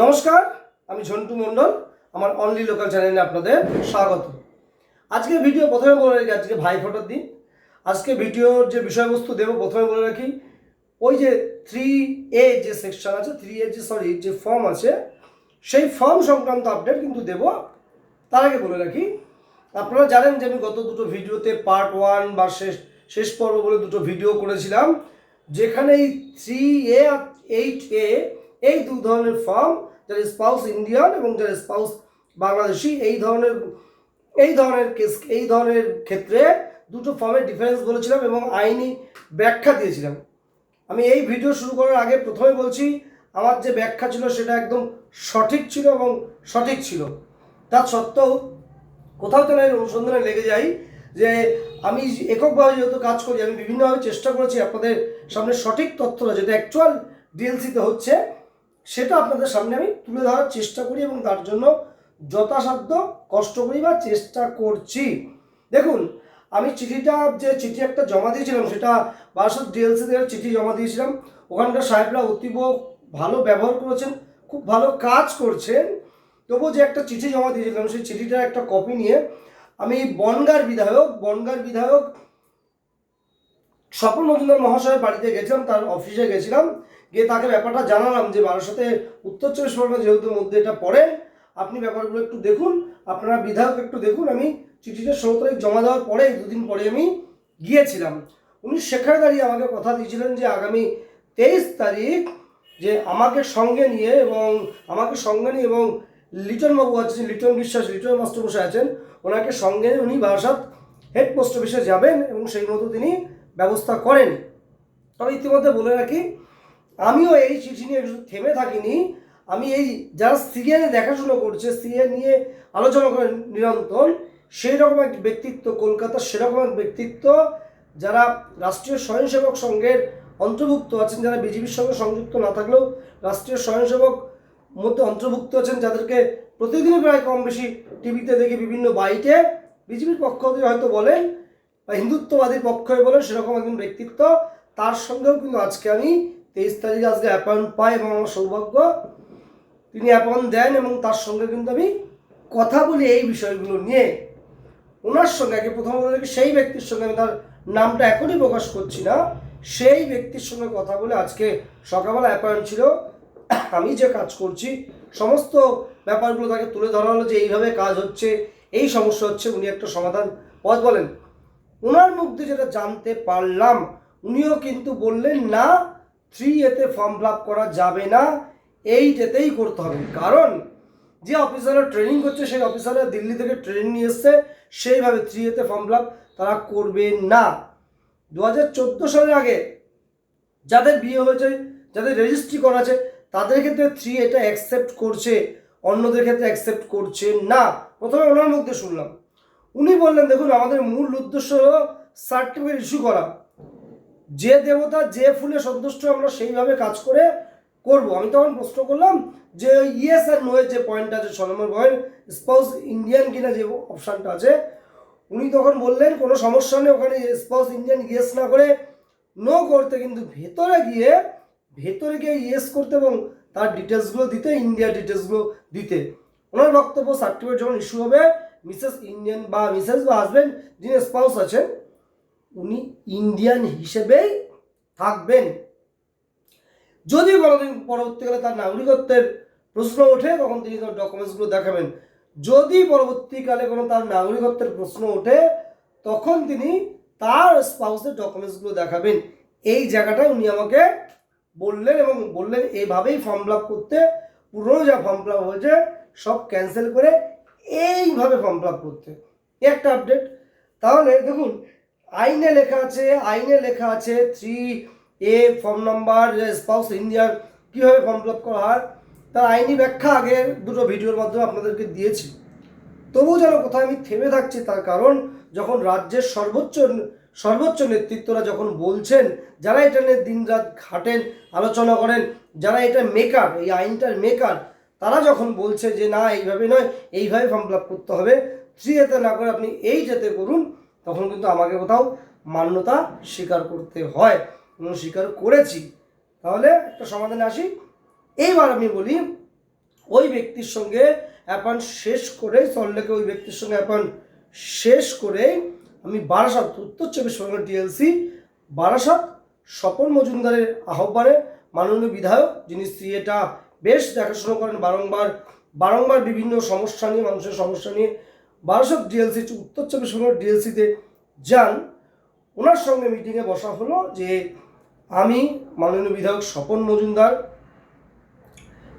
নমস্কার, আমি ঝন্টু মণ্ডল, আমার অনলি লোকাল চ্যানেলে আপনাদের স্বাগত। আজকে ভিডিও প্রথমে বলে রাখি, আজকে ভাই ফটোর দিন। আজকে ভিডিওর যে বিষয়বস্তু দেবো, প্রথমে বলে রাখি, ওই যে থ্রি এ যে সেকশন আছে থ্রি এ যে সরি যে ফর্ম আছে, সেই ফর্ম সংক্রান্ত আপডেট কিন্তু দেবো। তার আগে বলে রাখি, আপনারা জানেন যে আমি গত দুটো ভিডিওতে পার্ট ওয়ান বা শেষ শেষ পর্ব বলে দুটো ভিডিও করেছিলাম, যেখানে এই থ্রি এ এইট এ এই দু ধরনের ফর্ম যারা স্পাউস ইন্ডিয়ান এবং যারা স্পাউস বাংলাদেশি, এই ধরনের এই ধরনের কেস এই ধরনের ক্ষেত্রে দুটো ফর্মের ডিফারেন্স বলেছিলাম এবং আইনি ব্যাখ্যা দিয়েছিলাম। আমি এই ভিডিও শুরু করার আগে প্রথমে বলছি, আমার যে ব্যাখ্যা ছিল সেটা একদম সঠিক ছিল এবং সঠিক ছিল। তা সত্ত্বেও কোথাও যেন এর অনুসন্ধানে লেগে যাই যে আমি এককভাবে যেহেতু কাজ করি, আমি বিভিন্নভাবে চেষ্টা করেছি আপনাদের সামনে সঠিক তথ্যটা, যেটা অ্যাকচুয়াল ডিএলসিতে হচ্ছে সেটা আপনাদের সামনে আমি তুলে ধরার চেষ্টা করি এবং তার জন্য যথাসাধ্য কষ্ট করি বা চেষ্টা করছি। দেখুন, আমি চিঠিটা, যে চিঠি একটা জমা দিয়েছিলাম, সেটা বারাসত ডিএলসি থেকে চিঠি জমা দিয়েছিলাম। ওখানকার সাহেবরা অতীব ভালো ব্যবহার করেছেন, খুব ভালো কাজ করছেন। তবুও যে একটা চিঠি জমা দিয়েছিলাম, সেই চিঠিটার একটা কপি নিয়ে আমি বনগার বিধায়ক বনগার বিধায়ক স্বপন মজুমদার মহাশয়ের বাড়িতে গেছিলাম, তার অফিসে গেছিলাম। গিয়ে তাকে ব্যাপারটা জানালাম যে বারাসতে উত্তর চব্বিশ পরগনা যেহেতু মধ্যে এটা পড়ে, আপনি ব্যাপারগুলো একটু দেখুন, আপনারা বিধায়ক একটু দেখুন, আমি চিঠিটা ষোলো তারিখ জমা দেওয়ার পরে দুদিন পরে আমি গিয়েছিলাম। উনি সেখানে দাঁড়িয়ে আমাকে কথা দিয়েছিলেন যে আগামী তেইশ তারিখ যে আমাকে সঙ্গে নিয়ে এবং আমাকে সঙ্গে নিয়ে এবং লিটন বাবু আছেন, লিটন বিশ্বাস, লিটন মাস্টারমশাই আছেন, ওনাকে সঙ্গে উনি বারাসাত হেড পোস্ট অফিসে যাবেন এবং সেই মতো তিনি ব্যবস্থা করেন। তবে ইতিমধ্যে বলে রাখি আমিও এই চিঠি নিয়ে থেমে থাকিনি। আমি এই যারা সিরিয়ালে দেখাশুনো করছে, সিরিয়াল নিয়ে আলোচনা করেন নিরন্তর, সেই রকম এক ব্যক্তিত্ব, কলকাতার সেরকম এক ব্যক্তিত্ব, যারা রাষ্ট্রীয় স্বয়ংসেবক সংঘের অন্তর্ভুক্ত আছেন, যারা বিজেপির সঙ্গে সংযুক্ত না থাকলেও রাষ্ট্রীয় স্বয়ংসেবক মধ্যে অন্তর্ভুক্ত আছেন, যাদেরকে প্রতিদিনই প্রায় কম বেশি টিভিতে দেখি বিভিন্ন বাইটে, বিজেপির পক্ষ থেকে হয়তো বলেন বা হিন্দুত্ববাদীর পক্ষ বলেন, সেরকম একজন ব্যক্তিত্ব। তার সঙ্গেও কিন্তু আজকে আমি তেইশ তারিখে আজকে অ্যাপয়েন্ট পাই এবং আমার সৌভাগ্য, তিনি অ্যাপয়েন্ট দেন এবং তার সঙ্গে কিন্তু আমি কথা বলি এই বিষয়গুলো নিয়ে। ওনার সঙ্গে, আগে প্রথম সেই ব্যক্তির সঙ্গে আমি তার নামটা এখনই প্রকাশ করছি না। সেই ব্যক্তির সঙ্গে কথা বলে আজকে সকালবেলা অ্যাপয়েন্ট ছিল। আমি যে কাজ করছি, সমস্ত ব্যাপারগুলো তাকে তুলে ধরা হলো যে এইভাবে কাজ হচ্ছে, এই সমস্যা হচ্ছে, উনি একটা সমাধান পথ বলেন। ওনার মুখ দিয়ে যেটা জানতে পারলাম, উনিও কিন্তু বললেন, না থ্রি এতে ফর্ম ফিল করা যাবে না এইটেতেই করতে হবে। কারণ যে অফিসাররা ট্রেনিং করছে, সেই অফিসাররা দিল্লি থেকে ট্রেনিং নিয়ে এসছে, সেইভাবে থ্রি এতে ফর্ম ফিল তারা করবে না। দু হাজার চোদ্দ সালের আগে যাদের বিয়ে হয়েছে, যাদের রেজিস্ট্রি করা আছে, তাদের ক্ষেত্রে থ্রি এটা অ্যাকসেপ্ট করছে, অন্যদের ক্ষেত্রে অ্যাকসেপ্ট করছে না। প্রথমে ওনার মধ্যে শুনলাম। উনি বললেন, দেখুন, আমাদের মূল উদ্দেশ্য হলো সার্টিফিকেট ইস্যু করা। যে দেবতা যে ফুলে সন্তুষ্ট, আমরা সেইভাবে কাজ করে করব। আমি তখন প্রশ্ন করলাম যে ইয়েস আর নো এর যে পয়েন্টটা আছে নম্বর পয়েন্ট স্পাউস ইন্ডিয়ান কিনা যে অপশানটা আছে, উনি তখন বললেন, কোনো সমস্যা নেই, ওখানে স্পাউস ইন্ডিয়ান ইয়েস না করে নো করতে, কিন্তু ভেতরে গিয়ে ভেতরে গিয়ে ইয়েস করতে এবং তার ডিটেলসগুলো দিতে ইন্ডিয়ার ডিটেলসগুলো দিতে। ওনার বক্তব্য সার্টিফিকেট যখন ইস্যু হবে মিসেস ইন্ডিয়ান বা মিসেস বা হাজব্যান্ড যিনি স্পাউস আছেন উনি ইন্ডিয়ান হিসেবেই থাকবেন। যদি কোনোদিন পরবর্তীকালে তার নাগরিকত্বের প্রশ্ন ওঠে, তখন তিনি তার ডকুমেন্টসগুলো দেখাবেন। যদি পরবর্তীকালে কোনো তার নাগরিকত্বের প্রশ্ন ওঠে, তখন তিনি তার স্পাউসের ডকুমেন্টসগুলো দেখাবেন। এই জায়গাটায় উনি আমাকে বললেন এবং বললেন, এইভাবেই ফর্ম ফিল করতে। পুরনো যা ফর্ম ফিল হয়েছে, সব ক্যান্সেল করে এইভাবে ফর্ম ফিল করতে। একটা আপডেট তাহলে দেখুন আইনে লেখা আছে, আইনে লেখা আছে three A form number spouse ইন্ডিয়ার কীভাবে ফর্ম ফিল আপ করা হয়, তার আইনি ব্যাখ্যা আগে দুটো ভিডিওর মাধ্যমে আপনাদেরকে দিয়েছি। তবুও যেন কোথায় আমি থেমে থাকছি, তার কারণ যখন রাজ্যের সর্বোচ্চ সর্বোচ্চ নেতৃত্বরা যখন বলছেন, যারা এটা নিয়ে দিনরাত ঘাটেন, আলোচনা করেন, যারা এটা মেকার এই আইনটার মেকার তারা যখন বলছে যে না, এইভাবে নয়, এইভাবে ফর্ম ফিল আপ করতে হবে থ্রি এতে না করে আপনি এই যেতে করুন তখন কিন্তু আমাকে কোথাও মান্যতা স্বীকার করতে হয়। এবং স্বীকার করেছি। তাহলে একটা সমাধানে আসি। এইবার আমি বলি, ওই ব্যক্তির সঙ্গে অ্যাপয়েন্ট শেষ করে সল্টলেকে ওই ব্যক্তির সঙ্গে অ্যাপয়েন্ট শেষ করে আমি বারাসাত, উত্তর চব্বিশ পরগনা টিএলসি বারাসাত স্বপন মজুমদারের আহ্বানে মাননীয় বিধায়ক, যিনি সিএটা বেশ দেখাশোনা করেন বারংবার বারংবার বিভিন্ন সমস্যা নিয়ে, মানুষের সমস্যা নিয়ে বারাসাত ডিএলসি উত্তর চব্বিশ পরগনা ডিএলসিতে যান। ওনার সঙ্গে মিটিংয়ে বসা হলো যে, আমি মাননীয় বিধায়ক স্বপন মজুমদার,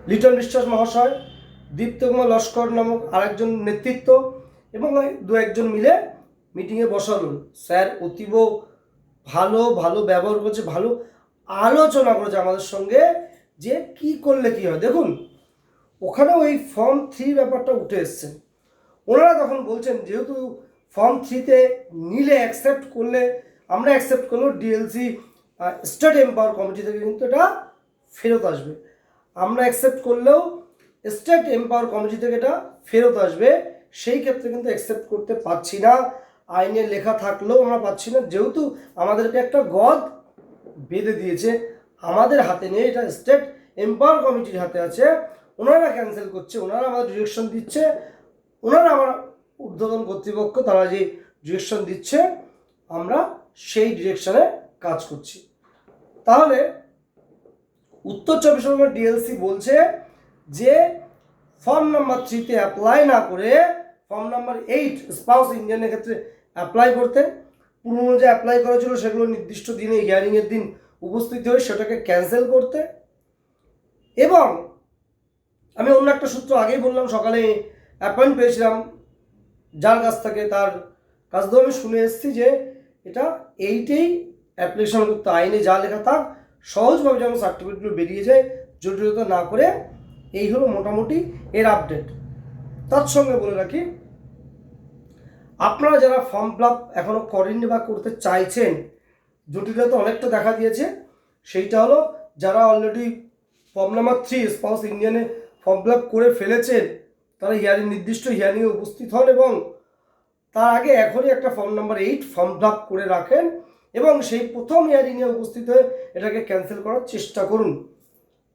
লিটন বিশ্বাস মহাশয়, দীপ্ত কুমার লস্কর নামক আরেকজন নেতৃত্ব এবং দু একজন মিলে মিটিংয়ে বসালো স্যার অতীব ভালো ভালো ব্যবহার করেছে, ভালো আলোচনা করেছে আমাদের সঙ্গে যে কি করলে কি হয়। দেখুন, ওখানে ওই ফর্ম থ্রি ব্যাপারটা উঠে এসছে। ওনারা তখন বলছেন, যেহেতু ফর্ম থ্রিতে নিলে অ্যাকসেপ্ট করলে, আমরা অ্যাকসেপ্ট করলেও ডিএলসি স্টেট এম্পাওয়ার কমিটি থেকে কিন্তু এটা ফেরত আসবে। আমরা অ্যাকসেপ্ট করলেও স্টেট এম্পাওয়ার কমিটি থেকে এটা ফেরত আসবে। সেই ক্ষেত্রে কিন্তু অ্যাকসেপ্ট করতে পারছি না। আইনে লেখা থাকলেও আমরা পাচ্ছি না। যেহেতু আমাদেরকে একটা গদ বেঁধে দিয়েছে, আমাদের হাতে নেই এটা স্টেট এম্পাওয়ার কমিটির হাতে আছে। ওনারা ক্যান্সেল করছে, ওনারা আমাদের ডিরেকশন দিচ্ছে। ওনারা আমার ঊর্ধ্বতন কর্তৃপক্ষ তারা যে ডিরেকশন দিচ্ছে, আমরা সেই ডিরেকশনে কাজ করছি। তাহলে উত্তর চব্বিশ পরগনা ডিএলসি বলছে যে ফর্ম নাম্বার থ্রিতে অ্যাপ্লাই না করে ফর্ম নাম্বার এইট স্পাউস ইন্ডিয়ানের ক্ষেত্রে অ্যাপ্লাই করতে। পুরনো যে অ্যাপ্লাই করা ছিল সেগুলো নির্দিষ্ট দিনে হিয়ারিংয়ের দিন উপস্থিত হয়ে সেটাকে ক্যান্সেল করতে। এবং আমি অন্য একটা সূত্র আগেই বললাম সকালে অ্যাপয়েন্ট পেয়েছিলাম। যার কাছ থেকে তার কাছ থেকে আমি শুনে এসেছি যে এটা এইটেই অ্যাপ্লিকেশন করতে আইনে যা লেখা থাক সহজভাবে যেমন সার্টিফিকেটগুলো বেরিয়ে যায়, জটিলতা না করে। এই হলো মোটামুটি এর আপডেট তার সঙ্গে বলে রাখি, আপনারা যারা ফর্ম ফিল আপ এখনও করেননি বা করতে চাইছেন, জটিলতা অনেকটা দেখা দিয়েছে। সেইটা হলো যারা already form number three spouse ইন্ডিয়ানে form fill up করে ফেলেছেন তারা হিয়ারিং, নির্দিষ্ট হিয়ারিংয়ে উপস্থিত হন এবং তার আগে এখনই একটা form number eight form up করে রাখেন এবং সেই প্রথম হিয়ারিংয়ে উপস্থিত হয়ে এটাকে ক্যান্সেল করার চেষ্টা করুন।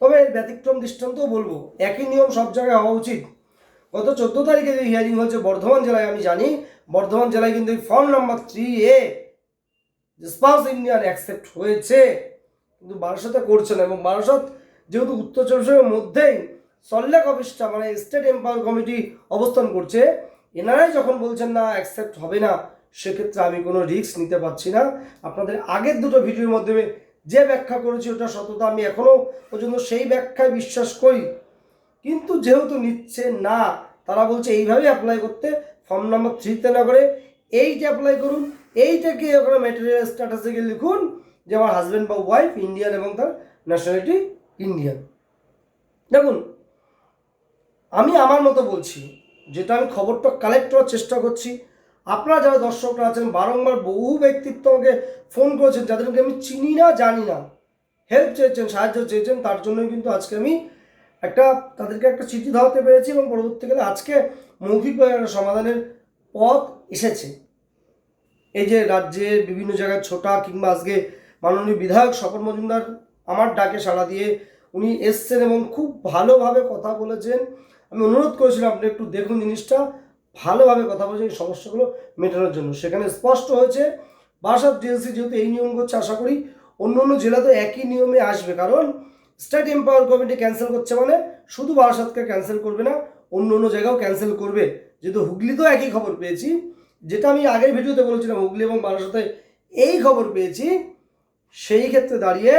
তবে এর ব্যতিক্রম দৃষ্টান্তও বলব, একই নিয়ম সব জায়গায় হওয়া উচিত। গত চোদ্দ তারিখে যে হিয়ারিং হয়েছে বর্ধমান জেলায়, আমি জানি, বর্ধমান জেলায় কিন্তু এই form number three A spouse Indian accept হয়েছে। কিন্তু বারাসাতে করছে না এবং বারাসাত যেহেতু উত্তর চব্বিশ মধ্যেই সল্লেক অফিসটা মানে স্টেট এম্পাওয়ার কমিটি অবস্থান করছে। এনারাই যখন বলছেন না অ্যাকসেপ্ট হবে না, সেক্ষেত্রে আমি কোনো রিস্ক নিতে পারছি না। আপনাদের আগের দুটো ভিডিওর মাধ্যমে যে ব্যাখ্যা করেছি, ওটা সততা, আমি এখনও পর্যন্ত সেই ব্যাখ্যায় বিশ্বাস করি। কিন্তু যেহেতু নিচ্ছে না, তারা বলছে এইভাবে অ্যাপ্লাই করতে ফর্ম নাম্বার থ্রিতে না করে এইট অ্যাপ্লাই করুন এইটাকে ওখানে ম্যাটেরিয়াল স্ট্যাটাসে গিয়ে লিখুন যে আমার হাজব্যান্ড বা ওয়াইফ ইন্ডিয়ান এবং তার ন্যাশনালিটি ইন্ডিয়ান দেখুন আমি আমার মতো বলছি, যেটা আমি খবরটা কালেক্ট করার চেষ্টা করছি। আপনারা যারা দর্শকরা আছেন, বারংবার বহু ব্যক্তিত্ব আমাকে ফোন করেছেন, যাদেরকে আমি চিনি না, জানি না। হেল্প চেয়েছেন, সাহায্য চেয়েছেন, তার জন্যই কিন্তু আজকে আমি একটা, তাদেরকে একটা চিঠি ধরাতে পেরেছি এবং পরবর্তীকালে আজকে মৌখিকভাবে একটা সমাধানের পথ এসেছে। এই যে রাজ্যের বিভিন্ন জায়গায় ছোটা কিংবা আজকে মাননীয় বিধায়ক স্বপন মজুমদার আমার ডাকে সাড়া দিয়ে উনি এসছেন এবং খুব ভালোভাবে কথা বলেছেন। আমি অনুরোধ করেছিলাম আপনি একটু দেখুন জিনিসটা, ভালোভাবে কথা বলেছেন এই সমস্যাগুলো মেটানোর জন্য। সেখানে স্পষ্ট হয়েছে বারাসাত ডিএলসি যেহেতু এই নিয়ম করছে, আশা করি অন্য অন্য জেলাতে একই নিয়মে আসবে। কারণ স্টেট এম্পাওয়ার কমিটি ক্যান্সেল করছে মানে শুধু বারাসাতকে ক্যান্সেল করবে না, অন্য অন্য জায়গাও ক্যান্সেল করবে। যেহেতু হুগলিতেও একই খবর পেয়েছি, যেটা আমি আগের ভিডিওতে বলেছিলাম, হুগলি এবং বারাসাতে এই খবর পেয়েছি, সেই ক্ষেত্রে দাঁড়িয়ে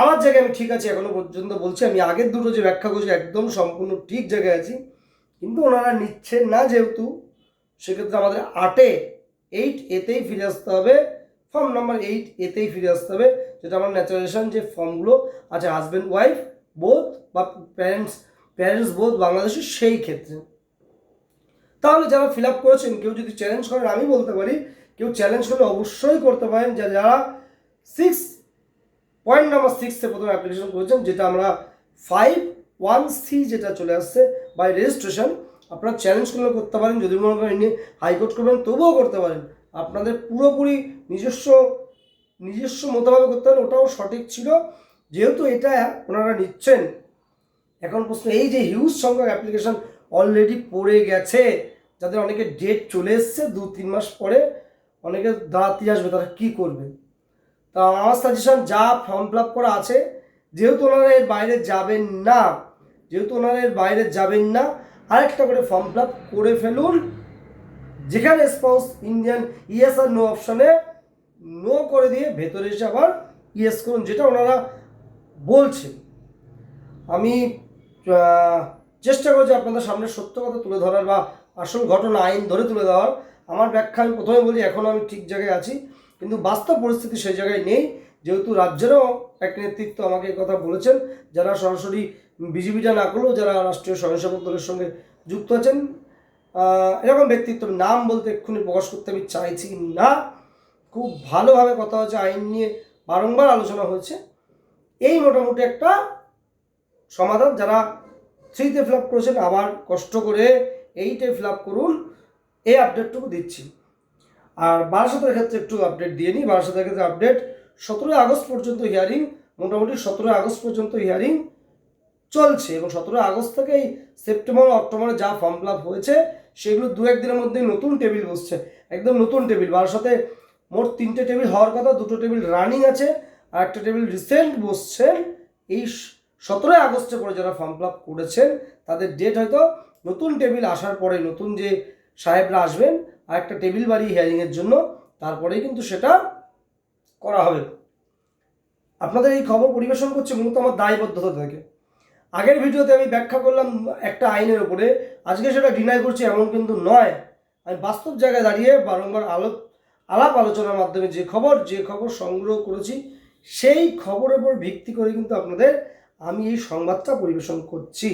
আমার জায়গায় আমি ঠিক আছি, এখনও পর্যন্ত বলছি, আমি আগের দুটো যে ব্যাখ্যা করছি একদম সম্পূর্ণ ঠিক জায়গায় আছি। কিন্তু ওনারা নিচ্ছেন না যেহেতু, সেক্ষেত্রে আমাদের আটে এইট এতেই ফিরে আসতে হবে ফর্ম নাম্বার এইট এতেই ফিরে আসতে হবে, যেটা আমার ন্যাচারাইজেশন যে ফর্মগুলো আছে হাজব্যান্ড ওয়াইফ বোধ বা প্যারেন্টস প্যারেন্টস বোধ বাংলাদেশের সেই ক্ষেত্রে। তাহলে যারা ফিল আপ করেছেন, কেউ যদি চ্যালেঞ্জ করেন, আমি বলতে পারি, কেউ চ্যালেঞ্জ করলে অবশ্যই করতে পারেন, যে যারা সিক্স পয়েন্ট নাম্বার সিক্সে প্রথমে অ্যাপ্লিকেশন করেছেন, যেটা আমরা ফাইভ ওয়ান সি যেটা চলে আসছে বাই রেজিস্ট্রেশন আপনারা চ্যালেঞ্জ করলে করতে পারেন, যদি মনে করেন হাইকোর্ট করবেন, তবুও করতে পারেন। আপনাদের পুরোপুরি নিজস্ব নিজস্ব মতোভাবে করতে পারেন, ওটাও সঠিক ছিল। যেহেতু এটা ওনারা নিচ্ছেন, এখন প্রশ্ন, এই যে হিউজ সংখ্যক অ্যাপ্লিকেশন অলরেডি পড়ে গেছে, যাদের অনেকে ডেট চলে এসছে দু তিন মাস পরে, অনেকে দাঁড়াতে আসবে, তারা কী করবে? আমার সাজেশন যা ফর্ম ফিল আপ করা আছে, যেহেতু ওনারা এর বাইরে যাবেন না, যেহেতু ওনারা এর বাইরে যাবেন না, আরেকটা করে ফর্ম ফিল আপ করে ফেলুন। যেখানে স্পাউস ইন্ডিয়ান ইয়েস আর নো অপশনে নো করে দিয়ে ভেতরে এসে আবার ইয়েস করুন, যেটা ওনারা বলছেন। আমি চেষ্টা করছি আপনাদের সামনে সত্য কথা তুলে ধরার বা আসল ঘটনা, আইন ধরে তুলে দেওয়ার। আমার ব্যাখ্যা আমি প্রথমে বলি এখনও আমি ঠিক জায়গায় আছি। কিন্তু বাস্তব পরিস্থিতি সেই জায়গায় নেই। যেহেতু রাজ্যেরও এক নেতৃত্ব আমাকে কথা বলেছেন, যারা সরাসরি বিজেপিটা না করলেও যারা রাষ্ট্রীয় স্বয়ংসেবক দলের সঙ্গে যুক্ত আছেন এরকম ব্যক্তিত্ব নাম বলতে এক্ষুনি প্রকাশ করতে আমি চাইছি না। খুব ভালোভাবে কথা হচ্ছে আইন নিয়ে বারংবার আলোচনা হয়েছে। এই মোটামুটি একটা সমাধান, যারা থ্রিতে ফিল আপ করেছেন আবার কষ্ট করে এইটে ফিল আপ করুন, এই আপডেটটুকু দিচ্ছি। আর বারাসাতের ক্ষেত্রে একটু আপডেট দিয়ে নিই। বারাসাতের ক্ষেত্রে আপডেট সতেরোই আগস্ট পর্যন্ত হিয়ারিং মোটামুটি সতেরোই আগস্ট পর্যন্ত হিয়ারিং চলছে এবং সতেরোই আগস্ট থেকে এই সেপ্টেম্বর, অক্টোবরে যা ফর্ম ফিল হয়েছে, সেগুলো দু একদিনের মধ্যেই নতুন টেবিল বসছে। একদম নতুন টেবিল বারাসাতে মোট তিনটে টেবিল হওয়ার কথা, দুটো টেবিল রানিং আছে, আর একটা টেবিল রিসেন্ট বসছেন এই সতেরোই আগস্টে পরে যারা ফর্ম ফিল করেছেন, তাদের ডেট হয়তো নতুন টেবিল আসার পরে নতুন যে সাহেবরা আসবেন আর একটা টেবিল বাড়ি হিয়ারিংয়ের জন্য তারপরেই কিন্তু সেটা করা হবে। আপনাদের এই খবর পরিবেশন করছে মূলত আমার দায়বদ্ধতা থেকে। আগের ভিডিওতে আমি ব্যাখ্যা করলাম একটা আইনের উপরে। আজকে সেটা ডিনাই করছি এমন কিন্তু নয়। আমি বাস্তব জায়গায় দাঁড়িয়ে বারংবার আলো আলাপ আলোচনার মাধ্যমে যে খবর যে খবর সংগ্রহ করেছি, সেই খবরের উপর ভিত্তি করে কিন্তু আপনাদের আমি এই সংবাদটা পরিবেশন করছি।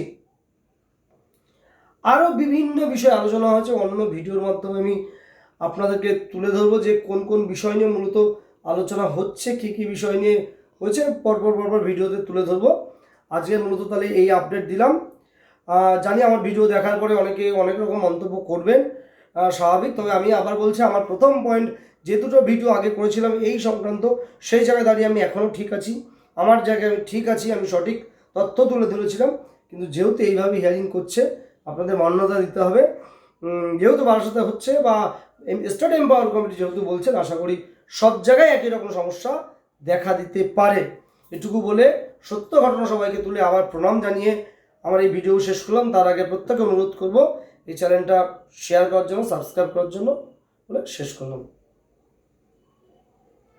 আরও বিভিন্ন বিষয়ে আলোচনা হয়েছে। অন্য ভিডিওর মাধ্যমে আমি আপনাদেরকে তুলে ধরবো যে কোন কোন বিষয় নিয়ে মূলত আলোচনা হচ্ছে, কী কী বিষয় নিয়ে হয়েছে, পরপর পরপর ভিডিওতে তুলে ধরবো। আজকে মূলত তাহলে এই আপডেট দিলাম। জানি আমার ভিডিও দেখার পরে অনেকে অনেক রকম মন্তব্য করবেন স্বাভাবিক। তবে আমি আবার বলছি, আমার প্রথম পয়েন্ট যে দুটো ভিডিও আগে করেছিলাম এই সংক্রান্ত, সেই জায়গায় দাঁড়িয়ে আমি এখনও ঠিক আছি। আমার জায়গায় ঠিক আছি, আমি সঠিক তথ্য তুলে ধরেছিলাম। কিন্তু যেহেতু এইভাবে হিয়ারিং করছে আপনাদের মান্যতা দিতে হবে। যেহেতু বারাসাতে হচ্ছে বা স্টেট এম্পাওয়ার কমিটি যেহেতু বলছেন, আশা করি সব জায়গায় একই রকম সমস্যা দেখা দিতে পারে। এটুকু বলে সত্য ঘটনা সবাইকে তুলে আবার প্রণাম জানিয়ে আমার এই ভিডিও শেষ করলাম। তার আগে প্রত্যেকে অনুরোধ করব এই চ্যানেলটা শেয়ার করার জন্য সাবস্ক্রাইব করার জন্য বলে শেষ করলাম।